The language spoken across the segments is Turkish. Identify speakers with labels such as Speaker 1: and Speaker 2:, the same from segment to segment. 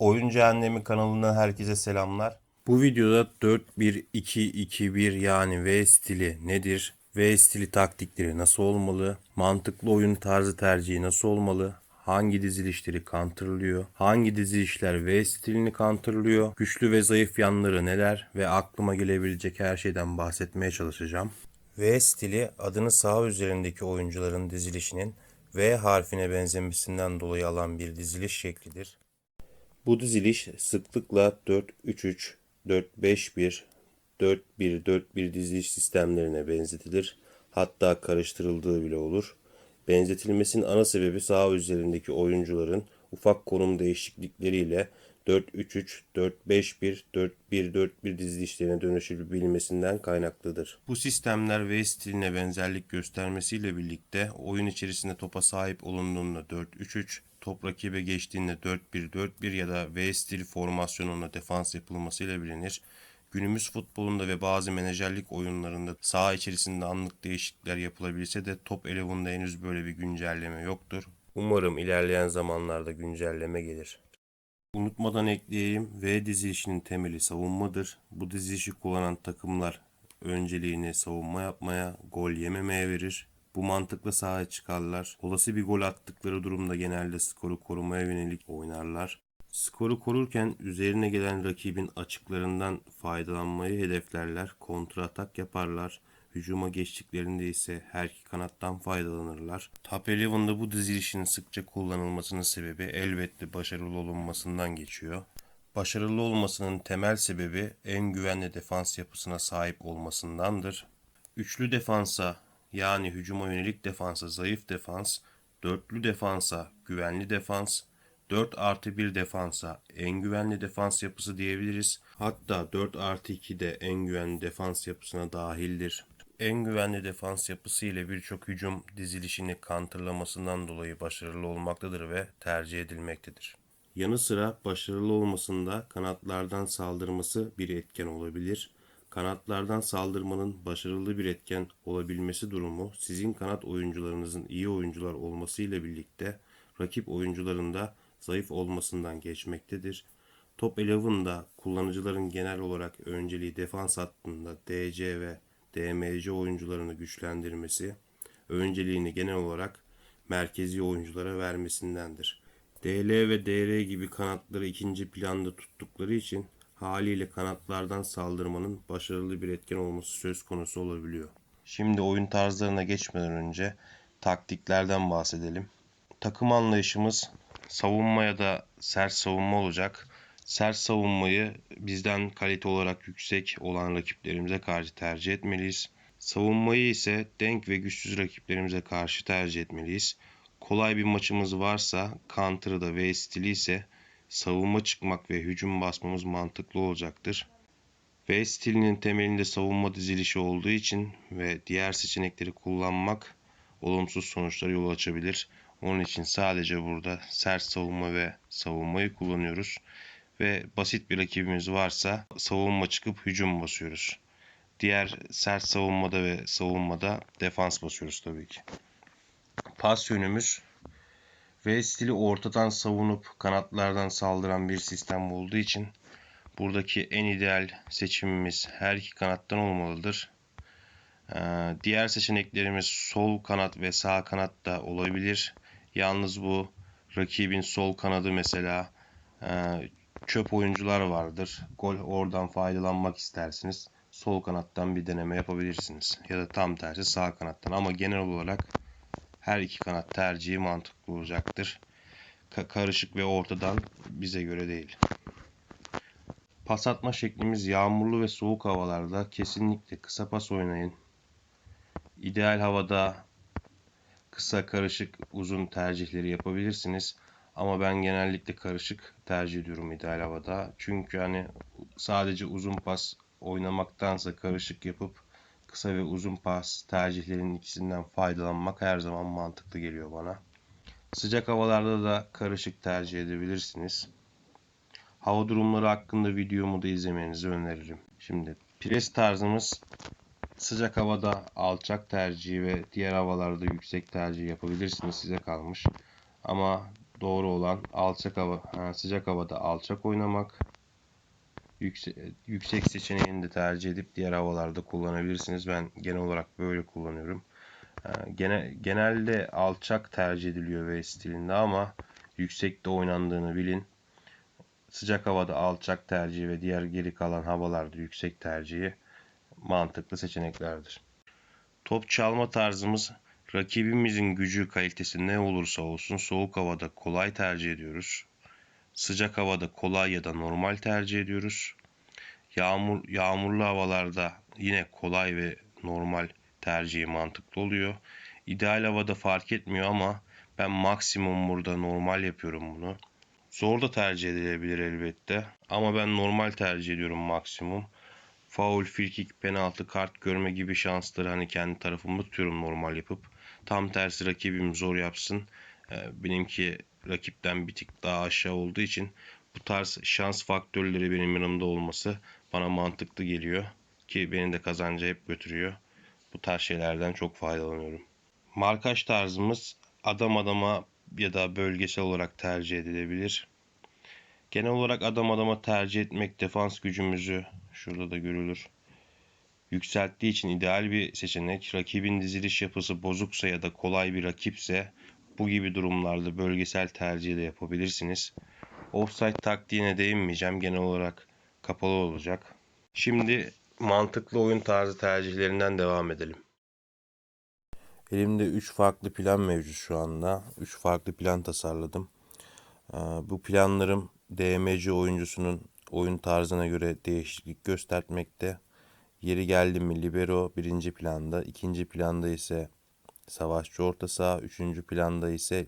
Speaker 1: Oyuncu Annemi kanalından herkese selamlar. Bu videoda 4-1-2-2-1 yani V stili nedir? V stili taktikleri nasıl olmalı? Mantıklı oyun tarzı tercihi nasıl olmalı? Hangi dizilişleri counterlıyor? Hangi dizilişler V stilini counterlıyor? Güçlü ve zayıf yanları neler? Ve aklıma gelebilecek her şeyden bahsetmeye çalışacağım. V stili adını sağ üzerindeki oyuncuların dizilişinin V harfine benzemesinden dolayı alan bir diziliş şeklidir. Bu diziliş sıklıkla 4-3-3, 4-5-1, 4-1-4-1 diziliş sistemlerine benzetilir. Hatta karıştırıldığı bile olur. Benzetilmesinin ana sebebi sağ üzerindeki oyuncuların ufak konum değişiklikleriyle 4-3-3, 4-5-1, 4-1-4-1 dizilişlerine dönüşebilmesinden kaynaklıdır. Bu sistemler V stiline benzerlik göstermesiyle birlikte oyun içerisinde topa sahip olunduğunda 4-3-3, top rakibe geçtiğinde 4-1-4-1 ya da V stili formasyonunda defans yapılmasıyla bilinir. Günümüz futbolunda ve bazı menajerlik oyunlarında saha içerisinde anlık değişiklikler yapılabilse de Top 11'da henüz böyle bir güncelleme yoktur. Umarım ilerleyen zamanlarda güncelleme gelir. Unutmadan ekleyeyim. V dizilişinin temeli savunmadır. Bu dizilişi kullanan takımlar önceliğini savunma yapmaya, gol yememeye verir. Bu mantıkla sahaya çıkarlar. Olası bir gol attıkları durumda genelde skoru korumaya yönelik oynarlar. Skoru korurken üzerine gelen rakibin açıklarından faydalanmayı hedeflerler. Kontra atak yaparlar. Hücuma geçtiklerinde ise her iki kanattan faydalanırlar. Top 11'da bu dizilişin sıkça kullanılmasının sebebi elbette başarılı olunmasından geçiyor. Başarılı olmasının temel sebebi en güvenli defans yapısına sahip olmasındandır. Üçlü defansa yani hücuma yönelik defansa zayıf defans, dörtlü defansa güvenli defans, 4 artı 1 defansa en güvenli defans yapısı diyebiliriz. Hatta 4 artı 2 de en güvenli defans yapısına dahildir. En güvenli defans yapısı ile birçok hücum dizilişini counterlamasından dolayı başarılı olmaktadır ve tercih edilmektedir. Yanı sıra başarılı olmasında kanatlardan saldırması bir etken olabilir. Kanatlardan saldırmanın başarılı bir etken olabilmesi durumu sizin kanat oyuncularınızın iyi oyuncular olmasıyla birlikte rakip oyuncuların da zayıf olmasından geçmektedir. Top 11'da kullanıcıların genel olarak önceliği defans hattında DC ve DMC oyuncularını güçlendirmesi, önceliğini genel olarak merkezi oyunculara vermesindendir. DL ve DR gibi kanatları ikinci planda tuttukları için haliyle kanatlardan saldırmanın başarılı bir etken olması söz konusu olabiliyor. Şimdi oyun tarzlarına geçmeden önce taktiklerden bahsedelim. Takım anlayışımız savunma ya da sert savunma olacak. Sert savunmayı bizden kalite olarak yüksek olan rakiplerimize karşı tercih etmeliyiz. Savunmayı ise denk ve güçsüz rakiplerimize karşı tercih etmeliyiz. Kolay bir maçımız varsa counter'ı da V stili ise savunma çıkmak ve hücum basmamız mantıklı olacaktır. V stilinin temelinde savunma dizilişi olduğu için ve diğer seçenekleri kullanmak olumsuz sonuçlara yol açabilir. Onun için sadece burada sert savunma ve savunmayı kullanıyoruz. Ve basit bir rakibimiz varsa savunma çıkıp hücum basıyoruz. Diğer sert savunmada ve savunmada defans basıyoruz tabii ki. Pas yönümüz V stili ortadan savunup kanatlardan saldıran bir sistem olduğu için buradaki en ideal seçimimiz her iki kanattan olmalıdır. Ee, diğer seçeneklerimiz sol kanat ve sağ kanat da olabilir. Yalnız bu rakibin sol kanadı mesela e, çöp oyuncular vardır. Gol oradan faydalanmak istersiniz. Sol kanattan bir deneme yapabilirsiniz. Ya da tam tersi sağ kanattan. Ama genel olarak her iki kanat tercihi mantıklı olacaktır. Ka- karışık ve ortadan bize göre değil. Pas atma şeklimiz yağmurlu ve soğuk havalarda kesinlikle kısa pas oynayın. İdeal havada kısa, karışık, uzun tercihleri yapabilirsiniz. Ama ben genellikle karışık tercih ediyorum ideal havada. Çünkü hani sadece uzun pas oynamaktansa karışık yapıp kısa ve uzun pas tercihlerinin ikisinden faydalanmak her zaman mantıklı geliyor bana. Sıcak havalarda da karışık tercih edebilirsiniz. Hava durumları hakkında videomu da izlemenizi öneririm. Şimdi pres tarzımız sıcak havada alçak tercihi ve diğer havalarda yüksek tercih yapabilirsiniz size kalmış. Ama doğru olan alçak hava, ha, sıcak havada alçak oynamak. Yüksek, yüksek seçeneğini de tercih edip diğer havalarda kullanabilirsiniz. Ben genel olarak böyle kullanıyorum. Ee, Gene, genelde alçak tercih ediliyor V stilinde ama yüksekte oynandığını bilin. Sıcak havada alçak tercihi ve diğer geri kalan havalarda yüksek tercihi mantıklı seçeneklerdir. Top çalma tarzımız rakibimizin gücü kalitesi ne olursa olsun soğuk havada kolay tercih ediyoruz. Sıcak havada kolay ya da normal tercih ediyoruz. Yağmur yağmurlu havalarda yine kolay ve normal tercihi mantıklı oluyor. İdeal havada fark etmiyor ama ben maksimum burada normal yapıyorum bunu. Zor da tercih edilebilir elbette ama ben normal tercih ediyorum maksimum. Faul, frikik, penaltı, kart görme gibi şansları hani kendi tarafımda tutuyorum normal yapıp. Tam tersi rakibim zor yapsın. Ee, Benimki rakipten bir tık daha aşağı olduğu için bu tarz şans faktörleri benim yanımda olması bana mantıklı geliyor. Ki beni de kazanca hep götürüyor. Bu tarz şeylerden çok faydalanıyorum. Markaj tarzımız adam adama ya da bölgesel olarak tercih edilebilir. Genel olarak adam adama tercih etmek defans gücümüzü şurada da görülür. Yükselttiği için ideal bir seçenek. Rakibin diziliş yapısı bozuksa ya da kolay bir rakipse bu gibi durumlarda bölgesel tercih de yapabilirsiniz. Offside taktiğine değinmeyeceğim. Genel olarak kapalı olacak. Şimdi mantıklı oyun tarzı tercihlerinden devam edelim. Elimde 3 farklı plan mevcut şu anda. 3 farklı plan tasarladım. Ee, Bu planlarım DMC oyuncusunun oyun tarzına göre değişiklik göstermekte. Yeri geldi mi libero birinci planda, ikinci planda ise savaşçı orta saha, üçüncü planda ise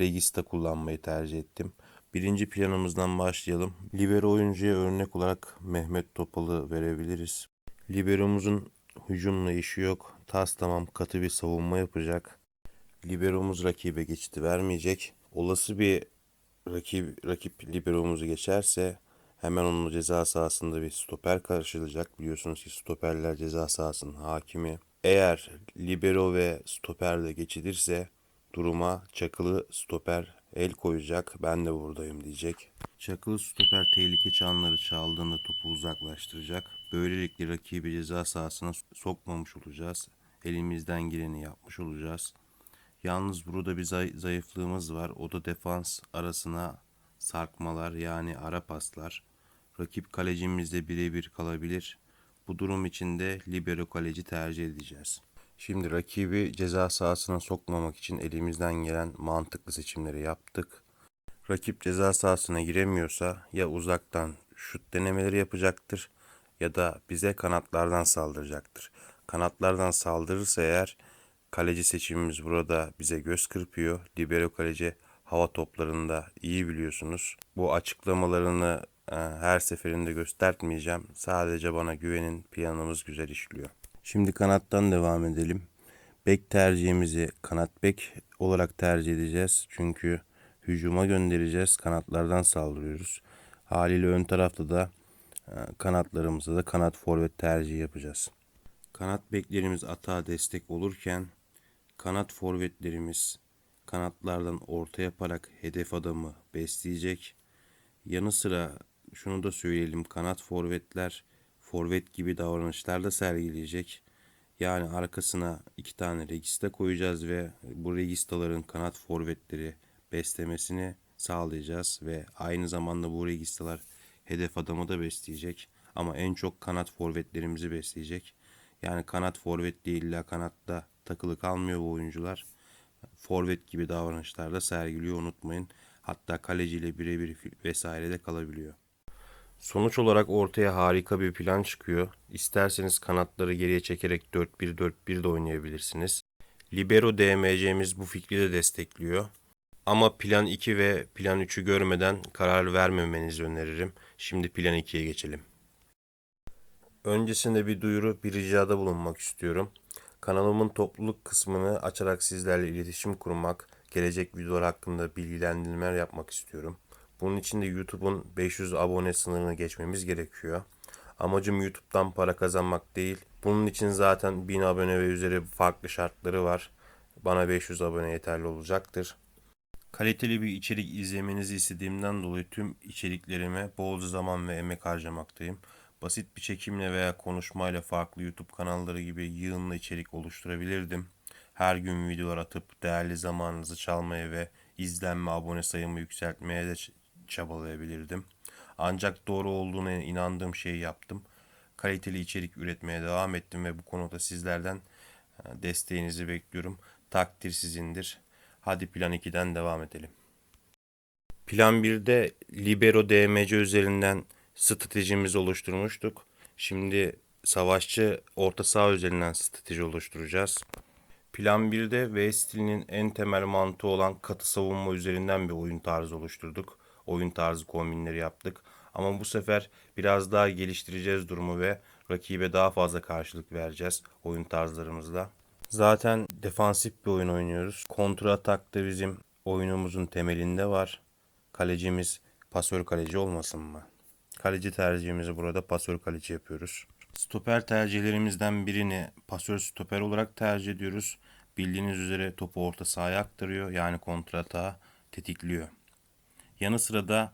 Speaker 1: regista kullanmayı tercih ettim. Birinci planımızdan başlayalım. Libero oyuncuya örnek olarak Mehmet Topal'ı verebiliriz. Liberomuzun hücumla işi yok. Tas tamam katı bir savunma yapacak. Liberomuz rakibe geçiti vermeyecek. Olası bir rakip, rakip liberomuzu geçerse hemen onun ceza sahasında bir stoper karşılayacak. Biliyorsunuz ki stoperler ceza sahasının hakimi. Eğer libero ve stoper de geçilirse duruma çakılı stoper el koyacak. Ben de buradayım diyecek. Çakılı stoper tehlike çanları çaldığında topu uzaklaştıracak. Böylelikle rakibi ceza sahasına sokmamış olacağız. Elimizden geleni yapmış olacağız. Yalnız burada bir zay- zayıflığımız var. O da defans arasına sarkmalar yani ara paslar. Rakip kalecimizle birebir kalabilir. Bu durum için de libero kaleci tercih edeceğiz. Şimdi rakibi ceza sahasına sokmamak için elimizden gelen mantıklı seçimleri yaptık. Rakip ceza sahasına giremiyorsa ya uzaktan şut denemeleri yapacaktır ya da bize kanatlardan saldıracaktır. Kanatlardan saldırırsa eğer kaleci seçimimiz burada bize göz kırpıyor. Libero kaleci hava toplarında iyi biliyorsunuz. Bu açıklamalarını e, her seferinde göstermeyeceğim. Sadece bana güvenin planımız güzel işliyor. Şimdi kanattan devam edelim. Bek tercihimizi kanat bek olarak tercih edeceğiz. Çünkü hücuma göndereceğiz. Kanatlardan saldırıyoruz. Haliyle ön tarafta da e, kanatlarımızda da kanat forvet tercihi yapacağız. Kanat beklerimiz atağa destek olurken kanat forvetlerimiz kanatlardan orta yaparak hedef adamı besleyecek. Yanı sıra şunu da söyleyelim kanat forvetler forvet gibi davranışlar da sergileyecek. Yani arkasına iki tane regista koyacağız ve bu registaların kanat forvetleri beslemesini sağlayacağız ve aynı zamanda bu registalar hedef adamı da besleyecek. Ama en çok kanat forvetlerimizi besleyecek. Yani kanat forvet değil illa kanatta takılı kalmıyor bu oyuncular. Forvet gibi davranışlarda sergiliyor unutmayın. Hatta kaleciyle birebir vesaire de kalabiliyor. Sonuç olarak ortaya harika bir plan çıkıyor. İsterseniz kanatları geriye çekerek 4-1-4-1 de oynayabilirsiniz. Libero DMC'miz bu fikri de destekliyor. Ama plan 2 ve plan 3'ü görmeden karar vermemenizi öneririm. Şimdi plan 2'ye geçelim. Öncesinde bir duyuru, bir ricada bulunmak istiyorum. Kanalımın topluluk kısmını açarak sizlerle iletişim kurmak, gelecek videolar hakkında bilgilendirmeler yapmak istiyorum. Bunun için de YouTube'un 500 abone sınırını geçmemiz gerekiyor. Amacım YouTube'dan para kazanmak değil. Bunun için zaten 1000 abone ve üzeri farklı şartları var. Bana 500 abone yeterli olacaktır. Kaliteli bir içerik izlemenizi istediğimden dolayı tüm içeriklerime bol zaman ve emek harcamaktayım. Basit bir çekimle veya konuşmayla farklı YouTube kanalları gibi yığınla içerik oluşturabilirdim. Her gün videolar atıp değerli zamanınızı çalmaya ve izlenme abone sayımı yükseltmeye de çabalayabilirdim. Ancak doğru olduğuna inandığım şeyi yaptım. Kaliteli içerik üretmeye devam ettim ve bu konuda sizlerden e, desteğinizi bekliyorum. Takdir sizindir. Hadi plan 2'den devam edelim. Plan 1'de Libero DMC üzerinden stratejimizi oluşturmuştuk. Şimdi savaşçı orta saha üzerinden strateji oluşturacağız. Plan 1'de V stilinin en temel mantığı olan katı savunma üzerinden bir oyun tarzı oluşturduk. Oyun tarzı kombinleri yaptık. Ama bu sefer biraz daha geliştireceğiz durumu ve rakibe daha fazla karşılık vereceğiz oyun tarzlarımızla. Zaten defansif bir oyun oynuyoruz. Kontra atak da bizim oyunumuzun temelinde var. Kalecimiz pasör kaleci olmasın mı? Kaleci tercihimizi burada pasör kaleci yapıyoruz. Stoper tercihlerimizden birini pasör stoper olarak tercih ediyoruz. Bildiğiniz üzere topu orta sahaya aktarıyor. Yani kontratağı tetikliyor. Yanı sıra da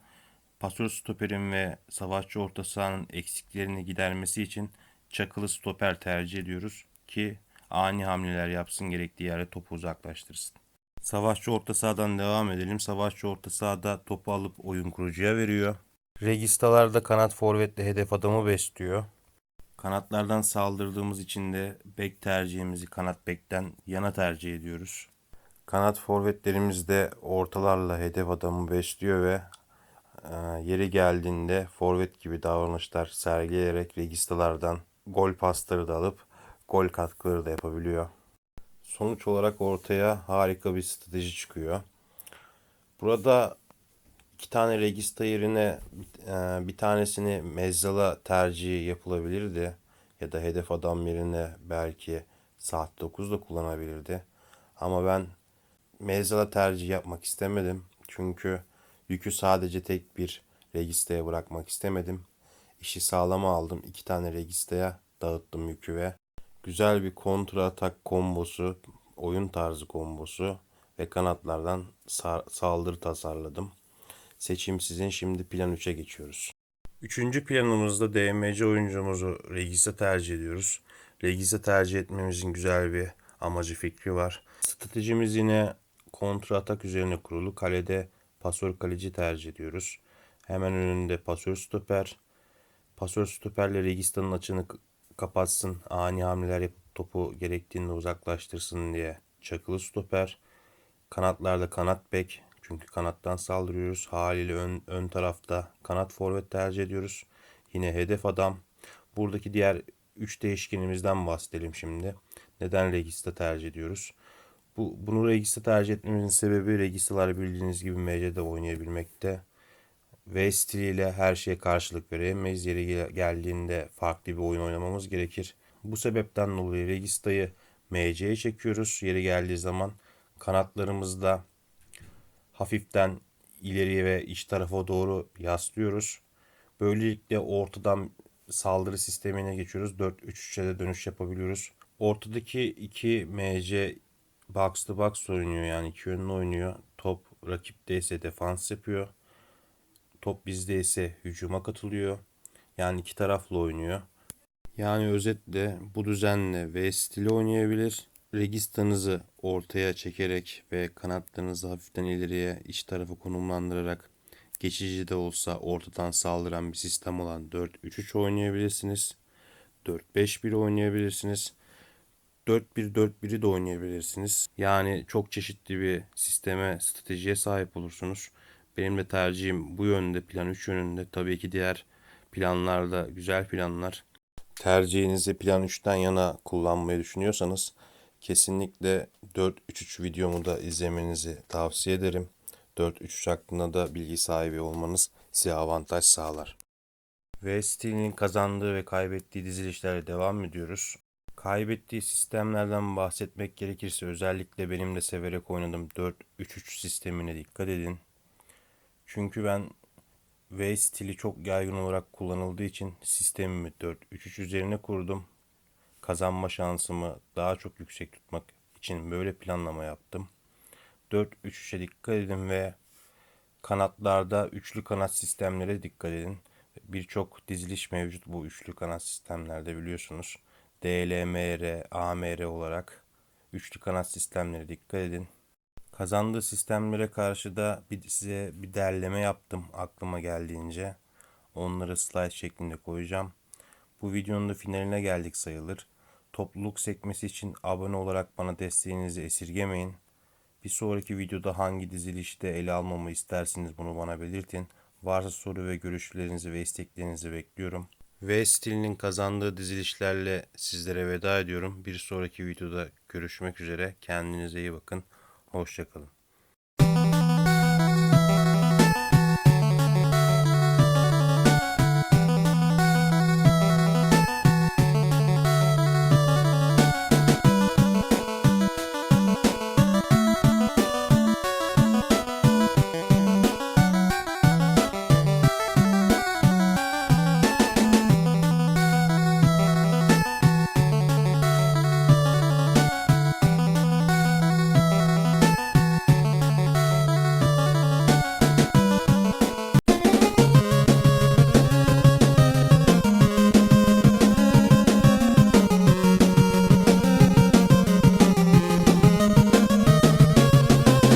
Speaker 1: pasör stoperin ve savaşçı orta sahanın eksiklerini gidermesi için çakılı stoper tercih ediyoruz ki ani hamleler yapsın gerektiği yere topu uzaklaştırsın. Savaşçı orta sahadan devam edelim. Savaşçı orta sahada topu alıp oyun kurucuya veriyor. Registalarda kanat forvetle hedef adamı besliyor. Kanatlardan saldırdığımız için de bek tercihimizi kanat bekten yana tercih ediyoruz. Kanat forvetlerimiz de ortalarla hedef adamı besliyor ve e, yeri geldiğinde forvet gibi davranışlar sergileyerek registalardan gol pasları da alıp gol katkıları da yapabiliyor. Sonuç olarak ortaya harika bir strateji çıkıyor. Burada iki tane regista yerine e, bir tanesini mezzala tercihi yapılabilirdi. Ya da hedef adam yerine belki saat 9 da kullanabilirdi. Ama ben mezzala tercih yapmak istemedim. Çünkü yükü sadece tek bir registaya bırakmak istemedim. İşi sağlama aldım. iki tane registaya dağıttım yükü ve güzel bir kontra atak kombosu, oyun tarzı kombosu ve kanatlardan sa- saldırı tasarladım. Seçim sizin. Şimdi plan 3'e geçiyoruz. Üçüncü planımızda DMC oyuncumuzu Regis'e tercih ediyoruz. Regis'e tercih etmemizin güzel bir amacı fikri var. Stratejimiz yine kontra atak üzerine kurulu. Kalede pasör kaleci tercih ediyoruz. Hemen önünde pasör stoper. Pasör stoperle Registan'ın açını kapatsın. Ani hamleler yapıp topu gerektiğinde uzaklaştırsın diye çakılı stoper. Kanatlarda kanat bek. Çünkü kanattan saldırıyoruz. Haliyle ön, ön tarafta kanat forvet tercih ediyoruz. Yine hedef adam. Buradaki diğer 3 değişkenimizden bahsedelim şimdi. Neden Regista tercih ediyoruz? Bu, bunu Regista tercih etmemizin sebebi Registalar bildiğiniz gibi MC'de oynayabilmekte. V stiliyle her şeye karşılık veremeyiz. Yeri gel- geldiğinde farklı bir oyun oynamamız gerekir. Bu sebepten dolayı Regista'yı MC'ye çekiyoruz. Yeri geldiği zaman kanatlarımızda hafiften ileriye ve iç tarafa doğru yaslıyoruz. Böylelikle ortadan saldırı sistemine geçiyoruz. 4-3-3'e de dönüş yapabiliyoruz. Ortadaki iki MC box to box oynuyor yani iki yönlü oynuyor. Top rakipte ise defans yapıyor. Top bizde ise hücuma katılıyor. Yani iki taraflı oynuyor. Yani özetle bu düzenle V stili oynayabilir. Registanızı ortaya çekerek ve kanatlarınızı hafiften ileriye iç tarafa konumlandırarak geçici de olsa ortadan saldıran bir sistem olan 4-3-3 oynayabilirsiniz. 4-5-1 oynayabilirsiniz. 4-1-4-1'i de oynayabilirsiniz. Yani çok çeşitli bir sisteme, stratejiye sahip olursunuz. Benim de tercihim bu yönde, plan 3 yönünde. Tabii ki diğer planlar da güzel planlar. Tercihinizi plan 3'ten yana kullanmayı düşünüyorsanız kesinlikle 4-3-3 videomu da izlemenizi tavsiye ederim. 4-3-3 hakkında da bilgi sahibi olmanız size avantaj sağlar. Ve stilinin kazandığı ve kaybettiği dizilişlerle devam ediyoruz. Kaybettiği sistemlerden bahsetmek gerekirse özellikle benim de severek oynadığım 4-3-3 sistemine dikkat edin. Çünkü ben V stili çok yaygın olarak kullanıldığı için sistemimi 4-3-3 üzerine kurdum. Kazanma şansımı daha çok yüksek tutmak için böyle planlama yaptım. 4-3-3'e dikkat edin ve kanatlarda üçlü kanat sistemlere dikkat edin. Birçok diziliş mevcut bu üçlü kanat sistemlerde biliyorsunuz. DLMR, AMR olarak üçlü kanat sistemlere dikkat edin. Kazandığı sistemlere karşı da bir, size bir derleme yaptım aklıma geldiğince. Onları slide şeklinde koyacağım. Bu videonun da finaline geldik sayılır. Topluluk sekmesi için abone olarak bana desteğinizi esirgemeyin. Bir sonraki videoda hangi dizilişte ele almamı istersiniz bunu bana belirtin. Varsa soru ve görüşlerinizi ve isteklerinizi bekliyorum. V stilinin kazandığı dizilişlerle sizlere veda ediyorum. Bir sonraki videoda görüşmek üzere. Kendinize iyi bakın. Hoşçakalın.